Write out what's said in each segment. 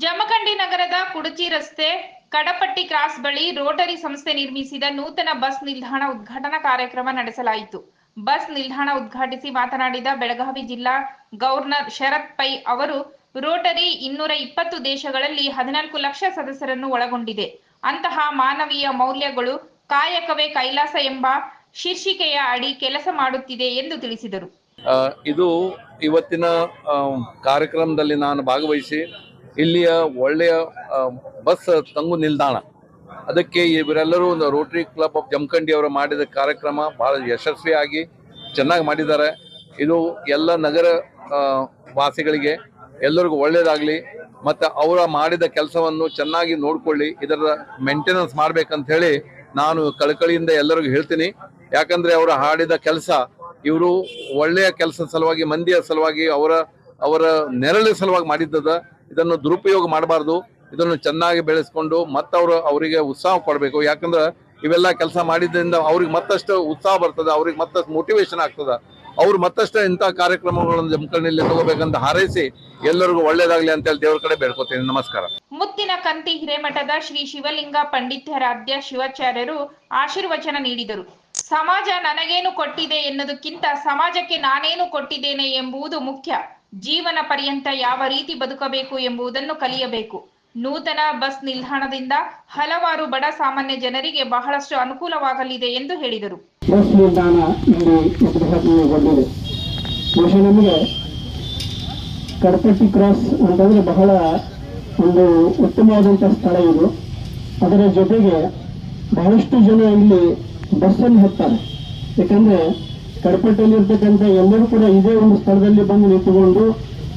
ಜಮಖಂಡಿ ನಗರದ ಕುಡಚಿ ರಸ್ತೆ ಕಡಪಟ್ಟಿ ಕ್ರಾಸ್ ಬಳಿ ರೋಟರಿ ಸಂಸ್ಥೆ ನಿರ್ಮಿಸಿದ ನೂತನ ಬಸ್ ನಿಲ್ದಾಣ ಉದ್ಘಾಟನಾ ಕಾರ್ಯಕ್ರಮ ನಡೆಸಲಾಯಿತು. ಬಸ್ ನಿಲ್ದಾಣ ಉದ್ಘಾಟಿಸಿ ಮಾತನಾಡಿದ ಬೆಳಗಾವಿ ಜಿಲ್ಲಾ ಗವರ್ನರ್ ಶರತ್ ಪೈ ಅವರು, ರೋಟರಿ ಇನ್ನೂರ ಇಪ್ಪತ್ತು ದೇಶಗಳಲ್ಲಿ ಹದಿನಾಲ್ಕು ಲಕ್ಷ ಸದಸ್ಯರನ್ನು ಒಳಗೊಂಡಿದೆ. ಅಂತಹ ಮಾನವೀಯ ಮೌಲ್ಯಗಳು ಕಾಯಕವೇ ಕೈಲಾಸ ಎಂಬ ಶೀರ್ಷಿಕೆಯ ಅಡಿ ಕೆಲಸ ಮಾಡುತ್ತಿದೆ ಎಂದು ತಿಳಿಸಿದರು. ಇದು ಇವತ್ತಿನ ಕಾರ್ಯಕ್ರಮದಲ್ಲಿ ನಾನು ಭಾಗವಹಿಸಿ ಇಲ್ಲಿಯ ಒಳ್ಳೆಯ ಬಸ್ ತಂಗು ನಿಲ್ದಾಣ. ಅದಕ್ಕೆ ಇವರೆಲ್ಲರೂ ಒಂದು ರೋಟರಿ ಕ್ಲಬ್ ಆಫ್ ಜಮಖಂಡಿ ಅವರು ಮಾಡಿದ ಕಾರ್ಯಕ್ರಮ ಬಹಳ ಯಶಸ್ವಿಯಾಗಿ ಚೆನ್ನಾಗಿ ಮಾಡಿದ್ದಾರೆ. ಇದು ಎಲ್ಲ ನಗರ ವಾಸಿಗಳಿಗೆ ಎಲ್ಲರಿಗೂ ಒಳ್ಳೆಯದಾಗಲಿ, ಮತ್ತು ಅವರ ಮಾಡಿದ ಕೆಲಸವನ್ನು ಚೆನ್ನಾಗಿ ನೋಡ್ಕೊಳ್ಳಿ, ಇದರ ಮೇಂಟೆನೆನ್ಸ್ ಮಾಡ್ಬೇಕಂತ ಹೇಳಿ ನಾನು ಕಳಕಳಿಯಿಂದ ಎಲ್ಲರಿಗೂ ಹೇಳ್ತೀನಿ. ಯಾಕಂದರೆ ಅವರು ಹಾಡಿದ ಕೆಲಸ, ಇವರು ಒಳ್ಳೆಯ ಕೆಲಸದ ಸಲುವಾಗಿ, ಮಂದಿಯ ಸಲುವಾಗಿ, ಅವರ ಅವರ ನೆರಳಿನ ಸಲುವಾಗಿ ಮಾಡಿದ್ದದ. ಇದನ್ನು ದುರುಪಯೋಗ ಮಾಡಬಾರ್ದು. ಇದನ್ನು ಚೆನ್ನಾಗಿ ಬೆಳೆಸ್ಕೊಂಡು ಮತ್ತವರು ಅವರಿಗೆ ಉತ್ಸಾಹ ಕೊಡಬೇಕು. ಯಾಕಂದ್ರೆ ಇವೆಲ್ಲ ಕೆಲಸ ಮಾಡಿದ್ರಿಂದ ಅವ್ರಿಗೆ ಮತ್ತಷ್ಟು ಉತ್ಸಾಹ ಬರ್ತದೆ, ಅವ್ರಿಗೆ ಮತ್ತಷ್ಟು ಮೋಟಿವೇಶನ್ ಆಗ್ತದ. ಅವ್ರು ಮತ್ತಷ್ಟು ಇಂಥ ಕಾರ್ಯಕ್ರಮಗಳನ್ನು ಜಮಖಂಡಿಯಲ್ಲಿ ತಗೋಬೇಕಂತ ಹಾರೈಸಿ ಎಲ್ಲರಿಗೂ ಒಳ್ಳೇದಾಗಲಿ ಅಂತ ಹೇಳಿ ದೇವರ ಕಡೆ ಬೇಡ್ಕೋತೇನೆ. ನಮಸ್ಕಾರ. ಮುತ್ತಿನ ಕಂತಿ ಹಿರೇಮಠದ ಶ್ರೀ ಶಿವಲಿಂಗ ಪಂಡಿತಾರಾಧ್ಯ ಶಿವಾಚಾರ್ಯರು ಆಶೀರ್ವಚನ ನೀಡಿದರು. ಸಮಾಜ ನನಗೇನು ಕೊಟ್ಟಿದೆ ಎನ್ನುವುದಕ್ಕಿಂತ ಸಮಾಜಕ್ಕೆ ನಾನೇನು ಕೊಟ್ಟಿದ್ದೇನೆ ಎಂಬುದು ಮುಖ್ಯ. ಜೀವನ ಪರ್ಯಂತ ಯಾವ ರೀತಿ ಬದುಕಬೇಕು ಎಂಬುದನ್ನು ಕಲಿಯಬೇಕು. ನೂತನ ಬಸ್ ನಿಲ್ದಾಣದಿಂದ ಹಲವಾರು ಬಡ ಸಾಮಾನ್ಯ ಜನರಿಗೆ ಬಹಳಷ್ಟು ಅನುಕೂಲವಾಗಲಿದೆ ಎಂದು ಹೇಳಿದರು. ಬಸ್ ನಿಲ್ದಾಣ ನಮಗೆ ಕಡಪಟ್ಟಿ ಕ್ರಾಸ್ ಅಂತಂದ್ರೆ ಬಹಳ ಒಂದು ಉತ್ತಮವಾದಂತಹ ಸ್ಥಳ ಇದು. ಅದರ ಜೊತೆಗೆ ಬಹಳಷ್ಟು ಜನ ಇಲ್ಲಿ ಬಸ್ಸನ್ನು ಹತ್ತಾರೆ ಯಾಕಂದ್ರೆ ಕಡಪಟ್ಟಿಯಲ್ಲಿ ಇರ್ತಕ್ಕಂಥ ಎಲ್ಲರೂ ಕೂಡ ಇದೇ ಒಂದು ಸ್ಥಳದಲ್ಲಿ ಬಂದು ನಿಂತುಕೊಂಡು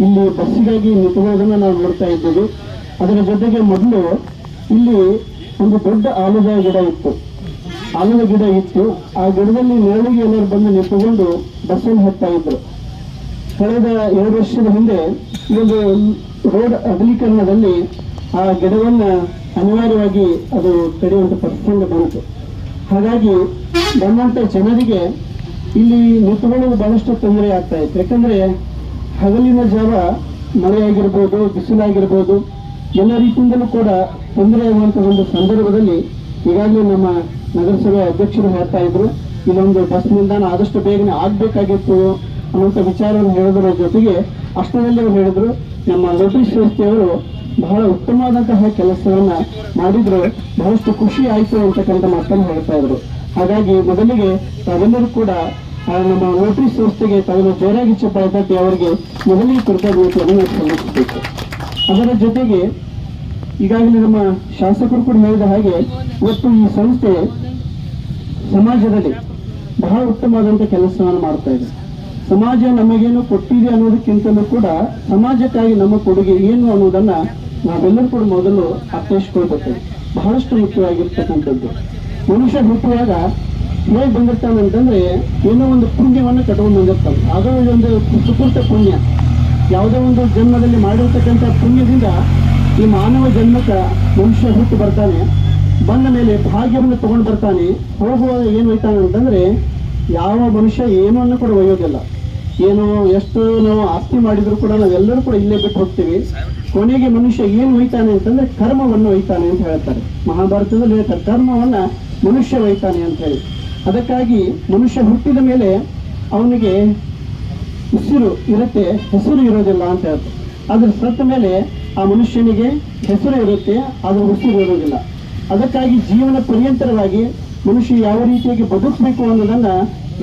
ಇಲ್ಲಿ ಬಸ್ಸಿಗಾಗಿ ನಿಂತುಕೊಳ್ಳೋದನ್ನ ನಾವು ನೋಡ್ತಾ ಇದ್ದೀವಿ. ಅದರ ಜೊತೆಗೆ ಮೊದಲು ಇಲ್ಲಿ ಒಂದು ದೊಡ್ಡ ಆಲದ ಗಿಡ ಇತ್ತು. ಆಲದ ಗಿಡ ಇತ್ತು. ಆ ಗಿಡದಲ್ಲಿ ನೆರಳಿಗೆ ಎಲ್ಲರೂ ಬಂದು ನಿಂತುಕೊಂಡು ಬಸ್ಸನ್ನು ಹತ್ತಾ ಇದ್ರು. ಕಳೆದ ಎರಡು ವರ್ಷದ ಹಿಂದೆ ಈ ಒಂದು ರೋಡ್ ಅಗಲೀಕರಣದಲ್ಲಿ ಆ ಗಿಡವನ್ನ ಅನಿವಾರ್ಯವಾಗಿ ಅದು ಕಡಿಯುವಂತ ಪರಿಸ್ಥಿತಿ ಬಂತು. ಹಾಗಾಗಿ ಬಂದಂತ ಜನರಿಗೆ ಇಲ್ಲಿ ನಿಂತುಕೊಳ್ಳಲು ಬಹಳಷ್ಟು ತೊಂದರೆ ಆಗ್ತಾ ಇತ್ತು ಯಾಕಂದ್ರೆ ಹಗಲಿನ ಜಾವ ಮಳೆ ಆಗಿರ್ಬೋದು ಬಿಸಿಲಾಗಿರ್ಬೋದು, ಎಲ್ಲ ರೀತಿಯಿಂದಲೂ ಕೂಡ ತೊಂದರೆ ಆಗುವಂತಹ ಒಂದು ಸಂದರ್ಭದಲ್ಲಿ ಈಗಾಗಲೇ ನಮ್ಮ ನಗರಸಭೆ ಅಧ್ಯಕ್ಷರು ಹೇಳ್ತಾ ಇದ್ರು. ಇಲ್ಲೊಂದು ಬಸ್ ನಿಲ್ದಾಣ ಆದಷ್ಟು ಬೇಗನೆ ಆಗ್ಬೇಕಾಗಿತ್ತು ಅನ್ನುವಂಥ ವಿಚಾರವನ್ನು ಹೇಳೋದರ. ಜೊತೆಗೆ ಅಷ್ಟರಲ್ಲಿ ಅವರು ಹೇಳಿದ್ರು, ನಮ್ಮ ರೋಟರಿ ಸಂಸ್ಥೆಯವರು ಬಹಳ ಉತ್ತಮವಾದಂತಹ ಕೆಲಸವನ್ನ ಮಾಡಿದ್ರು. ಬಹಳಷ್ಟು ಖುಷಿ ಆಯಿತು ಅಂತಕ್ಕಂಥ ಮಾತನ್ನು ಹೇಳ್ತಾ ಇದ್ರು. ಹಾಗಾಗಿ ಮೊದಲಿಗೆ ತಾವೆಲ್ಲರೂ ಕೂಡ ನಮ್ಮ ನೋಟರಿ ಸಂಸ್ಥೆಗೆ ತಾವೆಲ್ಲ ಜೋರಾಗಿ ಚಪ್ಪಾಳೆ ಅವರಿಗೆ ಮೊದಲಿಗೆ ಕೃತಜ್ಞತೆಯನ್ನು ಸಲ್ಲಿಸಬೇಕು. ಅದರ ಜೊತೆಗೆ ಈಗಾಗಲೇ ನಮ್ಮ ಶಾಸಕರು ಕೂಡ ಹೇಳಿದ ಹಾಗೆ ಇವತ್ತು ಈ ಸಂಸ್ಥೆ ಸಮಾಜದಲ್ಲಿ ಬಹಳ ಉತ್ತಮವಾದಂಥ ಕೆಲಸವನ್ನು ಮಾಡ್ತಾ ಇದೆ. ಸಮಾಜ ನಮಗೇನು ಕೊಟ್ಟಿದೆ ಅನ್ನೋದಕ್ಕಿಂತಲೂ ಕೂಡ ಸಮಾಜಕ್ಕಾಗಿ ನಮ್ಮ ಕೊಡುಗೆ ಏನು ಅನ್ನೋದನ್ನ ನಾವೆಲ್ಲರೂ ಕೂಡ ಮೊದಲು ಅರ್ಥೈಸ್ಕೊಳ್ಬೇಕು. ಬಹಳಷ್ಟು ಮುಖ್ಯವಾಗಿರ್ತಕ್ಕಂಥದ್ದು. ಮನುಷ್ಯ ಹುಟ್ಟುವಾಗ ಹೇಗೆ ಬಂದಿರ್ತಾನೆ ಅಂತಂದ್ರೆ ಏನೋ ಒಂದು ಪುಣ್ಯವನ್ನು ಕಟ್ಕೊಂಡು ಬಂದಿರ್ತಾನೆ ಅದು ಒಂದು ಸುಕೃತ ಪುಣ್ಯ. ಯಾವುದೋ ಒಂದು ಜನ್ಮದಲ್ಲಿ ಮಾಡಿರ್ತಕ್ಕಂಥ ಪುಣ್ಯದಿಂದ ಈ ಮಾನವ ಜನ್ಮಕ್ಕೆ ಮನುಷ್ಯ ಹುಟ್ಟು ಬರ್ತಾನೆ. ಬಂದ ಮೇಲೆ ಭಾಗ್ಯವನ್ನು ತಗೊಂಡು ಬರ್ತಾನೆ. ಹೋಗುವಾಗ ಏನು ಹೋಯ್ತಾನೆ ಅಂತಂದ್ರೆ ಯಾವ ಮನುಷ್ಯ ಏನನ್ನು ಕೂಡ ಒಯ್ಯೋದಿಲ್ಲ. ಏನು ಎಷ್ಟು ನಾವು ಆಸ್ತಿ ಮಾಡಿದ್ರು ಕೂಡ ನಾವೆಲ್ಲರೂ ಕೂಡ ಇಲ್ಲೇ ಬಿಟ್ಟು ಹೋಗ್ತೀವಿ. ಕೊನೆಗೆ ಮನುಷ್ಯ ಏನು ಒಯ್ತಾನೆ ಅಂತಂದ್ರೆ ಕರ್ಮವನ್ನು ಒಯ್ತಾನೆ ಅಂತ ಹೇಳ್ತಾರೆ. ಮಹಾಭಾರತದಲ್ಲಿ ಹೇಳ್ತಾರೆ, ಕರ್ಮವನ್ನ ಮನುಷ್ಯ ಒಯ್ತಾನೆ ಅಂತ ಹೇಳಿ. ಅದಕ್ಕಾಗಿ ಮನುಷ್ಯ ಹುಟ್ಟಿದ ಮೇಲೆ ಅವನಿಗೆ ಉಸಿರು ಇರುತ್ತೆ, ಹೆಸರು ಇರೋದಿಲ್ಲ ಅಂತ ಹೇಳ್ತಾರೆ. ಅದ್ರ ಸತ್ತ ಮೇಲೆ ಆ ಮನುಷ್ಯನಿಗೆ ಹೆಸರು ಇರುತ್ತೆ ಅದು ಉಸಿರು ಇರೋದಿಲ್ಲ. ಅದಕ್ಕಾಗಿ ಜೀವನ ಪರ್ಯಂತರವಾಗಿ ಮನುಷ್ಯ ಯಾವ ರೀತಿಯಾಗಿ ಬದುಕಬೇಕು ಅನ್ನೋದನ್ನ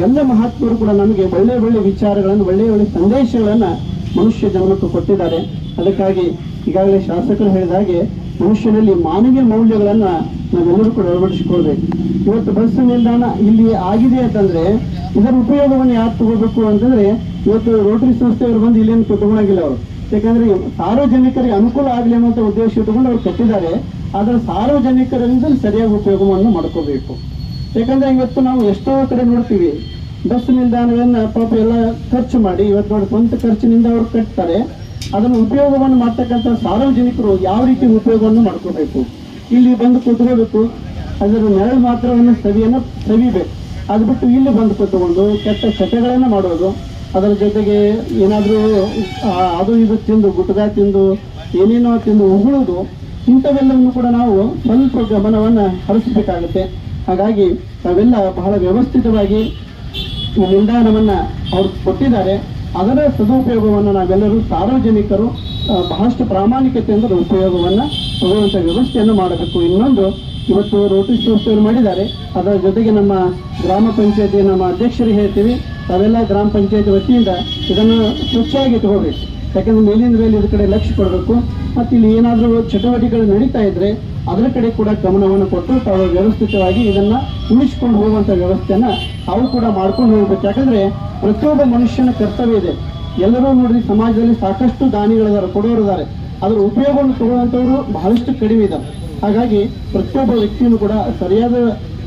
ಎಲ್ಲ ಮಹಾತ್ಮರು ಕೂಡ ನಮಗೆ ಒಳ್ಳೆ ಒಳ್ಳೆ ವಿಚಾರಗಳನ್ನು, ಒಳ್ಳೆ ಒಳ್ಳೆ ಸಂದೇಶಗಳನ್ನು ಮನುಷ್ಯ ಜನ್ಮಕ್ಕೆ ಕೊಟ್ಟಿದ್ದಾರೆ. ಅದಕ್ಕಾಗಿ ಈಗಾಗಲೇ ಶಾಸಕರು ಹೇಳಿದ ಹಾಗೆ ಮನುಷ್ಯನಲ್ಲಿ ಮಾನವೀಯ ಮೌಲ್ಯಗಳನ್ನು ನಾವೆಲ್ಲರೂ ಕೂಡ ಅಳವಡಿಸಿಕೊಳ್ಬೇಕು. ಇವತ್ತು ಬಸ್ ನಿಲ್ದಾಣ ಇಲ್ಲಿ ಆಗಿದೆ ಅಂತಂದ್ರೆ ಇದರ ಉಪಯೋಗವನ್ನು ಯಾರು ತಗೋಬೇಕು ಅಂತಂದ್ರೆ ಇವತ್ತು ರೋಟರಿ ಸಂಸ್ಥೆಯವರು ಬಂದು ಇಲ್ಲೇನು ತಗೊಂಡಾಗಿಲ್ಲ ಅವರು. ಯಾಕಂದ್ರೆ ಸಾರ್ವಜನಿಕರಿಗೆ ಅನುಕೂಲ ಆಗಲಿ ಅನ್ನುವಂಥ ಉದ್ದೇಶ ಇಟ್ಟುಕೊಂಡು ಅವ್ರು ಕಟ್ಟಿದ್ದಾರೆ. ಆದರೆ ಸಾರ್ವಜನಿಕರಿಂದ ಸರಿಯಾಗಿ ಉಪಯೋಗವನ್ನು ಮಾಡ್ಕೋಬೇಕು. ಯಾಕಂದ್ರೆ ಇವತ್ತು ನಾವು ಎಷ್ಟೋ ಕಡೆ ನೋಡ್ತೀವಿ, ಬಸ್ ನಿಲ್ದಾಣಗಳನ್ನ ಪಾಪ ಎಲ್ಲ ಖರ್ಚು ಮಾಡಿ, ಇವತ್ತು ನೋಡಿ ಸ್ವಂತ ಖರ್ಚಿನಿಂದ ಅವ್ರು ಕಟ್ತಾರೆ. ಅದನ್ನು ಉಪಯೋಗವನ್ನು ಮಾಡ್ತಕ್ಕಂಥ ಸಾರ್ವಜನಿಕರು ಯಾವ ರೀತಿ ಉಪಯೋಗವನ್ನು ಮಾಡ್ಕೋಬೇಕು? ಇಲ್ಲಿ ಬಂದು ಕೂತ್ಕೋಬೇಕು ಅದರ ನೆರಳು ಮಾತ್ರವನ್ನು ಸವಿಯನ್ನು ಸವಿಬೇಕು. ಅದು ಬಿಟ್ಟು ಇಲ್ಲಿ ಬಂದು ಕೂತ್ಕೊಂಡು ಕೆಟ್ಟ ಚಟಗಳನ್ನು ಮಾಡೋದು. ಅದರ ಜೊತೆಗೆ ಏನಾದರೂ ಅದು ಇದು ತಿಂದು ಗುಟ್ಕಾ ತಿಂದು, ಏನೇನೋ ತಿಂದು ಉಗುಳುವುದು ಇಂಥವೆಲ್ಲವನ್ನು ಕೂಡ ನಾವು ಸ್ವಲ್ಪ ಗಮನವನ್ನು ಹರಿಸಬೇಕಾಗುತ್ತೆ. ಹಾಗಾಗಿ ನಾವೆಲ್ಲ ಬಹಳ ವ್ಯವಸ್ಥಿತವಾಗಿ ನಿಲ್ದಾಣವನ್ನ ಅವ್ರು ಕೊಟ್ಟಿದ್ದಾರೆ. ಅದರ ಸದುಪಯೋಗವನ್ನು ನಾವೆಲ್ಲರೂ ಸಾರ್ವಜನಿಕರು ಬಹಳಷ್ಟು ಪ್ರಾಮಾಣಿಕತೆಯಿಂದ ಉಪಯೋಗವನ್ನ ತಗೊಳ್ಳುವಂತ ವ್ಯವಸ್ಥೆಯನ್ನು ಮಾಡಬೇಕು. ಇನ್ನೊಂದು, ಇವತ್ತು ರೋಟರಿ ಸಂಸ್ಥೆಯವರು ಮಾಡಿದ್ದಾರೆ. ಅದರ ಜೊತೆಗೆ ನಮ್ಮ ಗ್ರಾಮ ಪಂಚಾಯತಿ ನಮ್ಮ ಅಧ್ಯಕ್ಷರಿಗೆ ಹೇಳ್ತೀವಿ, ತಾವೆಲ್ಲ ಗ್ರಾಮ ಪಂಚಾಯತಿ ವತಿಯಿಂದ ಇದನ್ನು ಸ್ವಚ್ಛವಾಗಿ ತಗೋಬೇಕು ಯಾಕಂದ್ರೆ ಮೇಲಿನ ಮೇಲೆ ಇದ್ರ ಕಡೆ ಲಕ್ಷ್ಯ ಕೊಡಬೇಕು. ಮತ್ತು ಇಲ್ಲಿ ಏನಾದರೂ ಚಟುವಟಿಕೆಗಳು ನಡೀತಾ ಇದ್ರೆ ಅದರ ಕಡೆ ಕೂಡ ಗಮನವನ್ನು ಕೊಟ್ಟು ತಾವು ವ್ಯವಸ್ಥಿತವಾಗಿ ಇದನ್ನ ಉಳಿಸ್ಕೊಂಡು ಹೋಗುವಂಥ ವ್ಯವಸ್ಥೆಯನ್ನು ತಾವು ಕೂಡ ಮಾಡ್ಕೊಂಡು ಹೋಗ್ಬೇಕು. ಯಾಕಂದ್ರೆ ಪ್ರತಿಯೊಬ್ಬ ಮನುಷ್ಯನ ಕರ್ತವ್ಯ ಇದೆ. ಎಲ್ಲರೂ ನೋಡ್ರಿ ಸಮಾಜದಲ್ಲಿ ಸಾಕಷ್ಟು ದಾನಿಗಳಿದ್ದಾರೆ ಕೊಡೋರಿದ್ದಾರೆ. ಅದರ ಉಪಯೋಗವನ್ನು ತಗೊಳ್ಳುವಂಥವ್ರು ಬಹಳಷ್ಟು ಕಡಿಮೆ ಇದ್ದಾರೆ ಹಾಗಾಗಿ ಪ್ರತಿಯೊಬ್ಬ ವ್ಯಕ್ತಿಯೂ ಕೂಡ ಸರಿಯಾದ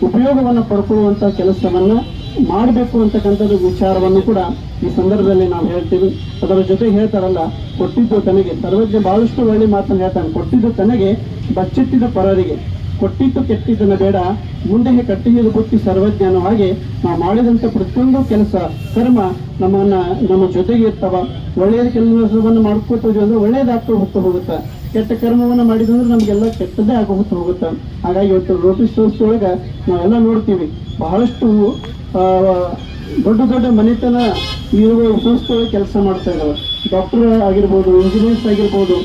ಉಪಯೋಗವನ್ನು ಪಡ್ಕೊಳ್ಳುವಂಥ ಕೆಲಸವನ್ನ ಮಾಡಬೇಕು ಅಂತಕ್ಕಂಥದ್ದು ವಿಚಾರವನ್ನು ಕೂಡ ಈ ಸಂದರ್ಭದಲ್ಲಿ ನಾವು ಹೇಳ್ತೀವಿ. ಅದರ ಜೊತೆಗೆ ಹೇಳ್ತಾರಲ್ಲ, ಕೊಟ್ಟಿದ್ದು ತನಗೆ. ಸರ್ವಜ್ಞ ಬಹಳಷ್ಟು ಒಳ್ಳೆ ಮಾತನ್ನು ಹೇಳ್ತಾನೆ, ಕೊಟ್ಟಿದ್ದು ತನಗೆ ಬಚ್ಚಿಟ್ಟಿದ ಪರರಿಗೆ. ಕೊಟ್ಟಿದ್ದು ಕೆಟ್ಟಿದ್ದನ್ನು ಬೇಡ ಮುಂದೆ ಕಟ್ಟಿಗೆದು ಬುತ್ತಿ ಸರ್ವಜ್ಞಾನ ಹಾಗೆ ನಾವು ಮಾಡಿದಂಥ ಪ್ರತಿಯೊಂದು ಕೆಲಸ, ಕರ್ಮ ನಮ್ಮನ್ನ, ನಮ್ಮ ಜೊತೆಗೆ ಇರ್ತವ. ಒಳ್ಳೆಯ ಕೆಲಸವನ್ನು ಮಾಡ್ಕೋತೀವಿ ಅಂದ್ರೆ ಒಳ್ಳೇದಾಗ್ತಾ ಹೋಗ್ತಾ ಹೋಗುತ್ತೆ. ಕೆಟ್ಟ ಕರ್ಮವನ್ನು ಮಾಡಿದಂದ್ರೆ ನಮಗೆಲ್ಲ ಕೆಟ್ಟದ್ದೇ ಆಗೋಗ್ತಾ ಹೋಗುತ್ತೆ. ಹಾಗಾಗಿ ಇವತ್ತು ರೋಟಿ ಒಳಗೆ ನಾವೆಲ್ಲ ನೋಡ್ತೀವಿ, ಬಹಳಷ್ಟು ದೊಡ್ಡ ದೊಡ್ಡ ಮನೆತನ ಇರುವ ಸಂಸ್ಥೆಗಳು ಕೆಲಸ ಮಾಡ್ತಾ ಇದ್ದಾವೆ ಡಾಕ್ಟರ್ ಆಗಿರ್ಬೋದು, ಇಂಜಿನಿಯರ್ಸ್ ಆಗಿರ್ಬೋದು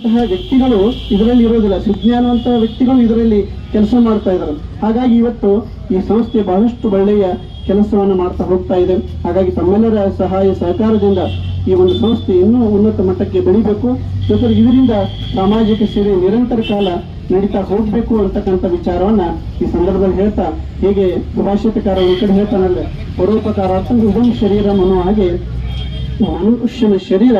ವ್ಯಕ್ತಿಗಳು ಇದರಲ್ಲಿ ಇರೋದಿಲ್ಲ ಸುಜ್ಞಾನವಂತ ವ್ಯಕ್ತಿಗಳು ಇದರಲ್ಲಿ ಕೆಲಸ ಮಾಡ್ತಾ ಇದ್ದಾರೆ. ಹಾಗಾಗಿ ಇವತ್ತು ಈ ಸಂಸ್ಥೆ ಬಹಳಷ್ಟು ಒಳ್ಳೆಯ ಕೆಲಸವನ್ನು ಮಾಡ್ತಾ ಹೋಗ್ತಾ ಇದೆ. ಹಾಗಾಗಿ ತಮ್ಮೆಲ್ಲರ ಸಹಾಯ ಸಹಕಾರದಿಂದ ಈ ಒಂದು ಸಂಸ್ಥೆ ಇನ್ನೂ ಉನ್ನತ ಮಟ್ಟಕ್ಕೆ ಬೆಳಿಬೇಕು. ಜೊತೆಗೆ ಇದರಿಂದ ಸಾಮಾಜಿಕ ಸೇವೆ ನಿರಂತರ ಕಾಲ ನಡೀತಾ ಹೋಗ್ಬೇಕು ಅಂತಕ್ಕಂಥ ವಿಚಾರವನ್ನ ಈ ಸಂದರ್ಭದಲ್ಲಿ ಹೇಳ್ತಾ, ಹೇಗೆ ಸುಭಾಷಿತಕಾರ ಒಂದು ಕಡೆ ಹೇಳ್ತಾನಲ್ಲ ಪರೋಪಕಾರಾರ್ಥ ಇದಂ ಶರೀರ ಅನ್ನೋ ಹಾಗೆ ಮನುಷ್ಯನ ಶರೀರ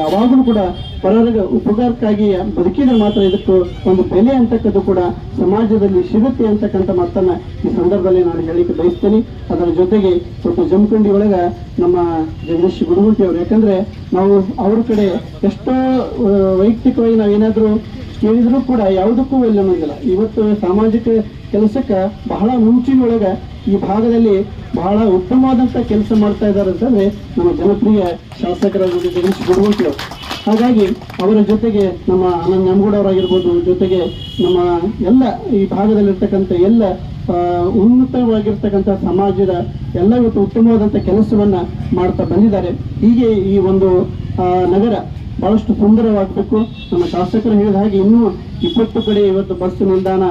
ಯಾವಾಗಲೂ ಕೂಡ ಪರರ ಉಪಕಾರಕ್ಕಾಗಿ ಬದುಕಿದ್ರೆ ಮಾತ್ರ ಇದಕ್ಕೂ ಒಂದು ಬೆಲೆ ಅಂತಕ್ಕದ್ದು ಕೂಡ ಸಮಾಜದಲ್ಲಿ ಸಿಗುತ್ತೆ ಅಂತಕ್ಕಂಥ ಮಾತನ್ನ ಈ ಸಂದರ್ಭದಲ್ಲಿ ನಾನು ಹೇಳಿಕ್ಕೆ ಬಯಸ್ತೇನೆ. ಅದರ ಜೊತೆಗೆ ಸ್ವಲ್ಪ ಜಮಖಂಡಿ ಒಳಗ ನಮ್ಮ ಜಗದೀಶ್ ಗುಡುಗುಂಟಿ ಅವರು, ಯಾಕಂದ್ರೆ ನಾವು ಅವ್ರ ಕಡೆ ಎಷ್ಟೋ ವೈಯಕ್ತಿಕವಾಗಿ ನಾವೇನಾದ್ರೂ ಕೇಳಿದ್ರು ಕೂಡ ಯಾವುದಕ್ಕೂ ಎಲ್ಲ ಅನ್ನೋದಿಲ್ಲ ಇವತ್ತು ಸಾಮಾಜಿಕ ಕೆಲಸಕ್ಕೆ ಬಹಳ ಮುಂಚಿನೊಳಗೆ ಈ ಭಾಗದಲ್ಲಿ ಬಹಳ ಉತ್ತಮವಾದಂಥ ಕೆಲಸ ಮಾಡ್ತಾ ಇದ್ದಾರೆ ಅಂತಂದ್ರೆ ನಮ್ಮ ಜನಪ್ರಿಯ ಶಾಸಕರಾದ ಜಗದೀಶ್ ಹಾಗಾಗಿ ಅವರ ಜೊತೆಗೆ ನಮ್ಮ ಆನಂದ್ ನಮ್ಗೂಡವರಾಗಿರ್ಬೋದು ಜೊತೆಗೆ ನಮ್ಮ ಎಲ್ಲ ಈ ಭಾಗದಲ್ಲಿರ್ತಕ್ಕಂಥ ಎಲ್ಲ ಉನ್ನತವಾಗಿರ್ತಕ್ಕಂಥ ಸಮಾಜದ ಎಲ್ಲ ಇವತ್ತು ಉತ್ತಮವಾದಂಥ ಕೆಲಸವನ್ನು ಮಾಡ್ತಾ ಬಂದಿದ್ದಾರೆ. ಹೀಗೆ ಈ ಒಂದು ನಗರ ಬಹಳಷ್ಟು ಸುಂದರವಾಗಬೇಕು ನಮ್ಮ ಶಾಸಕರು ಹೇಳಿದ ಹಾಗೆ ಇನ್ನೂ ಇಪ್ಪತ್ತು ಕಡೆ ಇವತ್ತು ಬಸ್ ನಿಲ್ದಾಣ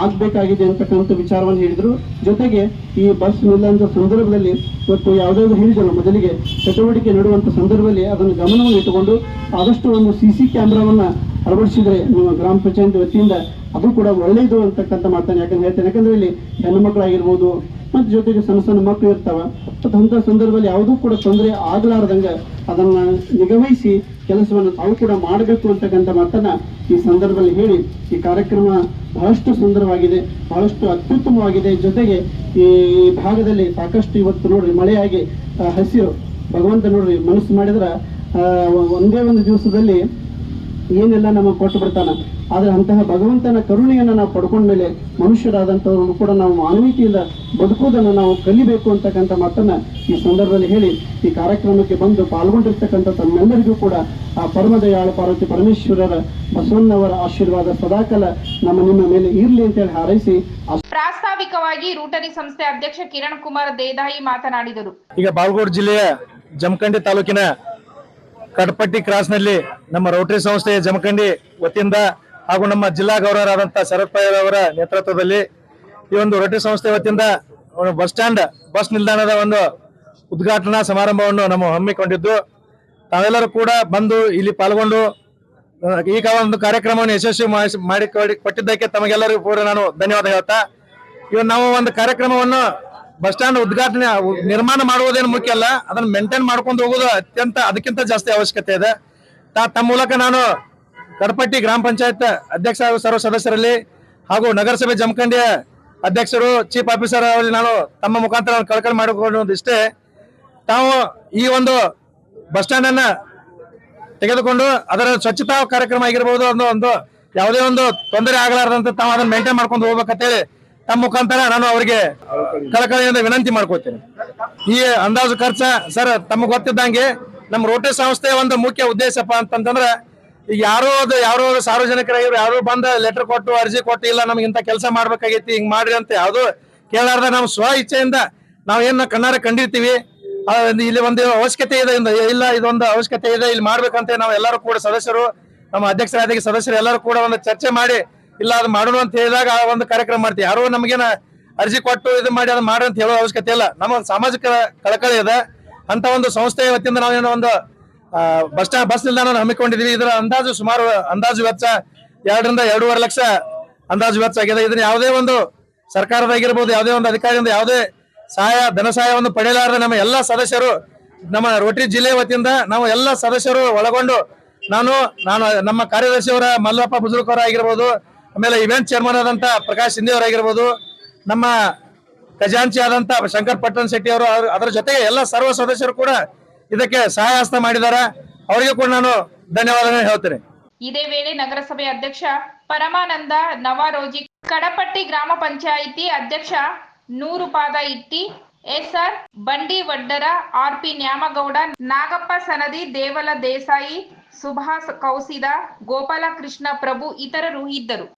ಆಗಬೇಕಾಗಿದೆ ಅಂತಕ್ಕಂಥ ವಿಚಾರವನ್ನು ಹೇಳಿದರು. ಜೊತೆಗೆ ಈ ಬಸ್ ನಿಲ್ದಾಣದ ಸಂದರ್ಭದಲ್ಲಿ ಇವತ್ತು ಯಾವುದಾದ್ರು ಹೇಳಿದಲ್ಲ ಮೊದಲಿಗೆ ಚಟುವಟಿಕೆ ನಡೆಯುವಂತ ಸಂದರ್ಭದಲ್ಲಿ ಅದನ್ನು ಗಮನವನ್ನು ಇಟ್ಟುಕೊಂಡು ಆದಷ್ಟು ಒಂದು ಸಿ ಸಿ ಕ್ಯಾಮ್ರಾವನ್ನು ಅಳವಡಿಸಿದರೆ ನಿಮ್ಮ ಗ್ರಾಮ ಪಂಚಾಯತ್ ವತಿಯಿಂದ ಅದು ಕೂಡ ಒಳ್ಳೆಯದು ಅಂತಕ್ಕಂಥ ಮಾತನ್ನು ಯಾಕಂದ್ರೆ ಹೇಳ್ತೇನೆ. ಯಾಕಂದ್ರೆ ಇಲ್ಲಿ ಹೆಣ್ಣು ಮಕ್ಕಳಾಗಿರ್ಬೋದು ಮತ್ತು ಜೊತೆಗೆ ಸಣ್ಣ ಸಣ್ಣ ಮಕ್ಕಳು ಇರ್ತಾವ. ಮತ್ತು ಅಂಥ ಸಂದರ್ಭದಲ್ಲಿ ಯಾವುದೂ ಕೂಡ ತೊಂದರೆ ಆಗಲಾರ್ದಂಗೆ ಅದನ್ನ ನಿಗವಹಿಸಿ ಕೆಲಸವನ್ನು ತಾವು ಕೂಡ ಮಾಡಬೇಕು ಅಂತಕ್ಕಂಥ ಮಾತನ್ನ ಈ ಸಂದರ್ಭದಲ್ಲಿ ಹೇಳಿ ಈ ಕಾರ್ಯಕ್ರಮ ಬಹಳಷ್ಟು ಸುಂದರವಾಗಿದೆ, ಬಹಳಷ್ಟು ಅತ್ಯುತ್ತಮವಾಗಿದೆ. ಜೊತೆಗೆ ಈ ಭಾಗದಲ್ಲಿ ಸಾಕಷ್ಟು ಇವತ್ತು ನೋಡ್ರಿ ಮಳೆಯಾಗಿ ಹಸಿರು. ಭಗವಂತ ನೋಡ್ರಿ ಮನಸ್ಸು ಮಾಡಿದ್ರೆ ಒಂದೇ ಒಂದು ದಿವಸದಲ್ಲಿ ಏನೆಲ್ಲ ನಮಗೆ ಕೊಟ್ಟು ಬಿಡ್ತಾನ? ಆದ್ರೆ ಅಂತಹ ಭಗವಂತನ ಕರುಣೆಯನ್ನು ನಾವು ಪಡ್ಕೊಂಡ ಮೇಲೆ ಮನುಷ್ಯರಾದಂಥವ್ರನ್ನು ಕೂಡ ನಾವು ಮಾನವೀಯತೆಯಿಂದ ಬದುಕುವುದನ್ನು ನಾವು ಕಲಿಬೇಕು ಅಂತಕ್ಕಂಥ ಮಾತನ್ನು ಈ ಸಂದರ್ಭದಲ್ಲಿ ಹೇಳಿ ಈ ಕಾರ್ಯಕ್ರಮಕ್ಕೆ ಬಂದು ಪಾಲ್ಗೊಂಡಿರ್ತಕ್ಕಂಥ ತಮ್ಮೆಲ್ಲರಿಗೂ ಕೂಡ ಆ ಪರಮದಯಾಳ ಪಾರ್ವತಿ ಪರಮೇಶ್ವರರ ಬಸವಣ್ಣವರ ಆಶೀರ್ವಾದ ಸದಾಕಾಲ ನಮ್ಮ ನಿಮ್ಮ ಮೇಲೆ ಅಂತ ಹೇಳಿ ಹಾರೈಸಿ ಪ್ರಾಸ್ತಾವಿಕವಾಗಿ ರೂಟರಿ ಸಂಸ್ಥೆ ಅಧ್ಯಕ್ಷ ಕಿರಣ್ ಕುಮಾರ್ ದೇದಾಯಿ ಮಾತನಾಡಿದರು. ಈಗ ಬಾಗಲಕೋಟೆ ಜಿಲ್ಲೆಯ ಜಮಖಂಡಿ ತಾಲೂಕಿನ ಕಡಪಟ್ಟಿ ಕ್ರಾಸ್ನಲ್ಲಿ ನಮ್ಮ ರೋಟರಿ ಸಂಸ್ಥೆಯ ಜಮಖಂಡಿ ವತಿಯಿಂದ ಹಾಗೂ ನಮ್ಮ ಜಿಲ್ಲಾ ಗೌರವರಾದಂತಹ ಶರತ್ ಪೈರ್ ಅವರ ನೇತೃತ್ವದಲ್ಲಿ ಈ ಒಂದು ರೊಟ್ಟಿ ಸಂಸ್ಥೆ ವತಿಯಿಂದ ಬಸ್ ಸ್ಟ್ಯಾಂಡ್, ಬಸ್ ನಿಲ್ದಾಣದ ಒಂದು ಉದ್ಘಾಟನಾ ಸಮಾರಂಭವನ್ನು ನಮ್ಮ ಹಮ್ಮಿಕೊಂಡಿದ್ದು. ತಾವೆಲ್ಲರೂ ಕೂಡ ಬಂದು ಇಲ್ಲಿ ಪಾಲ್ಗೊಂಡು ಈಗ ಒಂದು ಕಾರ್ಯಕ್ರಮವನ್ನು ಯಶಸ್ವಿ ಮಾಡಿ ಕೊಟ್ಟಿದ್ದಕ್ಕೆ ತಮಗೆಲ್ಲರಿಗೂ ಪೂರ್ವ ನಾನು ಧನ್ಯವಾದ ಹೇಳ್ತಾ ಇವತ್ತು ನಾವು ಒಂದು ಕಾರ್ಯಕ್ರಮವನ್ನು ಬಸ್ ಸ್ಟ್ಯಾಂಡ್ ಉದ್ಘಾಟನೆ ನಿರ್ಮಾಣ ಮಾಡುವುದೇನು ಮುಖ್ಯ ಅಲ್ಲ, ಅದನ್ನು ಮೇಂಟೈನ್ ಮಾಡ್ಕೊಂಡು ಹೋಗೋದು ಅತ್ಯಂತ, ಅದಕ್ಕಿಂತ ಜಾಸ್ತಿ ಅವಶ್ಯಕತೆ ಇದೆ. ತಮ್ಮ ಮೂಲಕ ನಾನು ಕಡಪಟ್ಟಿ ಗ್ರಾಮ ಪಂಚಾಯತ್ ಅಧ್ಯಕ್ಷ ಹಾಗೂ ಸರ್ವ ಸದಸ್ಯರಲ್ಲಿ ಹಾಗೂ ನಗರಸಭೆ ಜಮಖಂಡಿಯ ಅಧ್ಯಕ್ಷರು ಚೀಫ್ ಆಫೀಸರ್ ಅವರಲ್ಲಿ ನಾನು ತಮ್ಮ ಮುಖಾಂತರ ಕಳಕಳಿ ಮಾಡಿಕೊಂಡಿಷ್ಟೇ ತಾವು ಈ ಒಂದು ಬಸ್ ಸ್ಟ್ಯಾಂಡ್ ಅನ್ನ ತೆಗೆದುಕೊಂಡು ಅದರ ಸ್ವಚ್ಛತಾ ಕಾರ್ಯಕ್ರಮ ಆಗಿರ್ಬೋದು ಒಂದು ಒಂದು ಯಾವುದೇ ಒಂದು ತೊಂದರೆ ಆಗಲಾರದಂತೆ ತಾವು ಅದನ್ನ ಮೇಂಟೈನ್ ಮಾಡ್ಕೊಂಡು ಹೋಗ್ಬೇಕಂತೇಳಿ ತಮ್ಮ ಮುಖಾಂತರ ನಾನು ಅವರಿಗೆ ಕಳಕಳಿಯಿಂದ ವಿನಂತಿ ಮಾಡ್ಕೋತೀನಿ ಈ ಅಂದಾಜು ಖರ್ಚ ಸರ್, ತಮಗೆ ಗೊತ್ತಿದ್ದಂಗೆ ನಮ್ಮ ರೋಟರಿ ಸಂಸ್ಥೆಯ ಒಂದು ಮುಖ್ಯ ಉದ್ದೇಶಪ್ಪ ಅಂತಂತಂದ್ರೆ ಯಾರೋ ಅದು, ಯಾರೋ ಸಾರ್ವಜನಿಕರಾಗಿರೋ ಯಾರೋ ಬಂದ ಲೆಟರ್ ಕೊಟ್ಟು, ಅರ್ಜಿ ಕೊಟ್ಟು, ಇಲ್ಲ, ನಮ್ಗೆ ಇಂಥ ಕೆಲಸ ಮಾಡ್ಬೇಕಾಗೈತಿ, ಹಿಂಗ್ ಮಾಡ್ರಿ ಅಂತ ಯಾವುದು ಕೇಳಾರ್ದ ನಾವು ಸ್ವ ಇಚ್ಛೆಯಿಂದ ನಾವ್ ಏನ್ ಕಣ್ಣಾರ ಕಂಡಿರ್ತೀವಿ. ಇಲ್ಲಿ ಒಂದು ಅವಶ್ಯಕತೆ ಇದೆ ಇಲ್ಲ, ಇದೊಂದು ಅವಶ್ಯಕತೆ ಇದೆ, ಇಲ್ಲಿ ಮಾಡ್ಬೇಕಂತ ನಾವು ಎಲ್ಲರೂ ಕೂಡ ಸದಸ್ಯರು, ನಮ್ಮ ಅಧ್ಯಕ್ಷರಾದ ಸದಸ್ಯರು ಎಲ್ಲರೂ ಕೂಡ ಒಂದು ಚರ್ಚೆ ಮಾಡಿ, ಇಲ್ಲ, ಅದು ಮಾಡೋಣ ಅಂತ ಹೇಳಿದಾಗ ಆ ಒಂದು ಕಾರ್ಯಕ್ರಮ ಮಾಡ್ತೀವಿ. ಯಾರೋ ನಮಗೇನ ಅರ್ಜಿ ಕೊಟ್ಟು ಇದು ಮಾಡಿ, ಅದು ಮಾಡ್ರಿ ಅಂತ ಹೇಳೋ ಅವಶ್ಯಕತೆ ಇಲ್ಲ. ನಮ್ಮ ಸಾಮಾಜಿಕ ಕಳಕಳಿ ಇದೆ ಅಂತ ಒಂದು ಸಂಸ್ಥೆಯ ವತಿಯಿಂದ ನಾವೇನೋ ಒಂದು ಬಸ್ ಸ್ಟಾಂಡ್ ಬಸ್ ನಿಲ್ದಾಣ ಹಮ್ಮಿಕೊಂಡಿದೀವಿ ಇದರ ಅಂದಾಜು ಸುಮಾರು ಅಂದಾಜು ವೆಚ್ಚ ಎರಡರಿಂದ ಎರಡೂವರೆ ಲಕ್ಷ ಅಂದಾಜು ವೆಚ್ಚ ಆಗಿದೆ. ಇದನ್ನ ಯಾವುದೇ ಒಂದು ಸರ್ಕಾರದಾಗಿರ್ಬೋದು, ಯಾವುದೇ ಒಂದು ಅಧಿಕಾರಿಯಿಂದ ಯಾವುದೇ ಸಹಾಯ, ಧನ ಸಹಾಯವನ್ನು ಪಡೆಯಲಾರದೆ ನಮ್ಮ ಎಲ್ಲ ಸದಸ್ಯರು, ನಮ್ಮ ರೋಟರಿ ಜಿಲ್ಲೆ ವತಿಯಿಂದ ನಾವು ಎಲ್ಲ ಸದಸ್ಯರು ಒಳಗೊಂಡು ನಾನು ನಾನು ನಮ್ಮ ಕಾರ್ಯದರ್ಶಿಯವರ ಮಲ್ಲಪ್ಪ ಬುಜುರ್ಕವರ ಆಗಿರ್ಬೋದು, ಆಮೇಲೆ ಇವೆಂಟ್ ಚೇರ್ಮನ್ ಆದಂತ ಪ್ರಕಾಶ್ ಶಿಂದೆ ಅವರಾಗಿರ್ಬೋದು ನಮ್ಮ ಖಜಾಂಚಿ ಆದಂತ ಶಂಕರ್ ಪಟ್ಟಣ ಶೆಟ್ಟಿ ಅವ್ರ- ಅದರ ಜೊತೆಗೆ ಎಲ್ಲ ಸರ್ವ ಸದಸ್ಯರು ಕೂಡ ಇದಕ್ಕೆ ಸಹಾಯ ಹಸ್ತ ಮಾಡಿದ್ದಾರೆ ಅವರಿಗೆ ಕೂಡ ನಾನು ಧನ್ಯವಾದ ಹೇಳ್ತೇನೆ. ಇದೇ ವೇಳೆ ನಗರಸಭೆ ಅಧ್ಯಕ್ಷ ಪರಮಾನಂದ ನವರೋಜಿ, ಕಡಪಟ್ಟಿ ಗ್ರಾಮ ಪಂಚಾಯಿತಿ ಅಧ್ಯಕ್ಷ ನೂರು ಪಾದ ಇಟ್ಟಿ, SR Bandi Vaddar R P Nyamagouda, Nagappa Sanadi, Deval Desai, Subhas Kausida, Gopalakrishna Prabhu ಇತರರು ಇದ್ದರು.